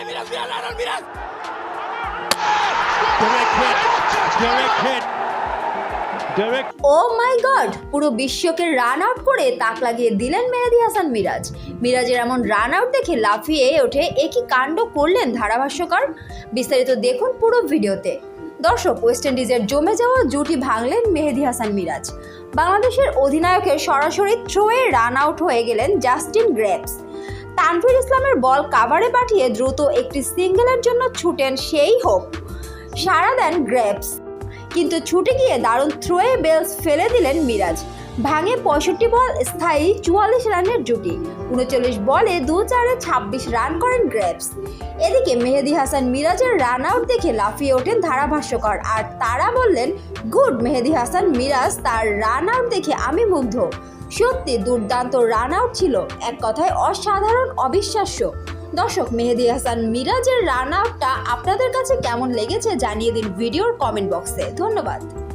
Direct hit. Direct hit. Direct oh my god পুরো বিশ্বকে run out করে তাক লাগিয়ে দিলেন মেহেদি হাসান মিরাজ। মিরাজের এমন রান আউট দেখে লাফিয়ে ওঠে একই কাণ্ড করলেন ধারাভাষ্যকার। বিস্তারিত দেখুন পুরো ভিডিওতে। দর্শক ওয়েস্ট ইন্ডিজের জমে যাওয়া জুটি ভাঙলেন মেহেদি হাসান মিরাজ। বাংলাদেশের অধিনায়কের সরাসরি থ্রোয়ে রান আউট হয়ে গেলেন জাস্টিন গ্রেপস তানভীর ইসলামের বল কাভারে পাঠিয়ে দ্রুত একটি সিঙ্গেলের জন্য ছুটেন সেই হোপ। সাড়া দেন গ্রেপস। কিন্তু ছুটে গিয়ে দারুণ থ্রোয়ে বেলস ফেলে দিলেন মিরাজ। ভাঙে পঁয়ষট্টি বল, স্থায়ী চুয়াল্লিশ রানের জুটি। উনচল্লিশ বলে দু চারে ছাব্বিশ রান করেন গ্রেপস। এদিকে মেহেদি হাসান মিরাজের রান আউট দেখে লাফিয়ে ওঠেন ধারাভাষ্যকর। আর তারা বললেন, গুড, মেহেদি হাসান মিরাজ, তার রান আউট দেখে আমি মুগ্ধ। সত্যি দুর্দান্ত রান আউট ছিল। এক কথায় অসাধারণ অবিশ্বাস্য। দর্শক, মেহেদি হাসান মিরাজের রান আউটটা আপনাদের কাছে কেমন লেগেছে জানিয়ে দিন ভিডিওর কমেন্ট বক্সে। ধন্যবাদ।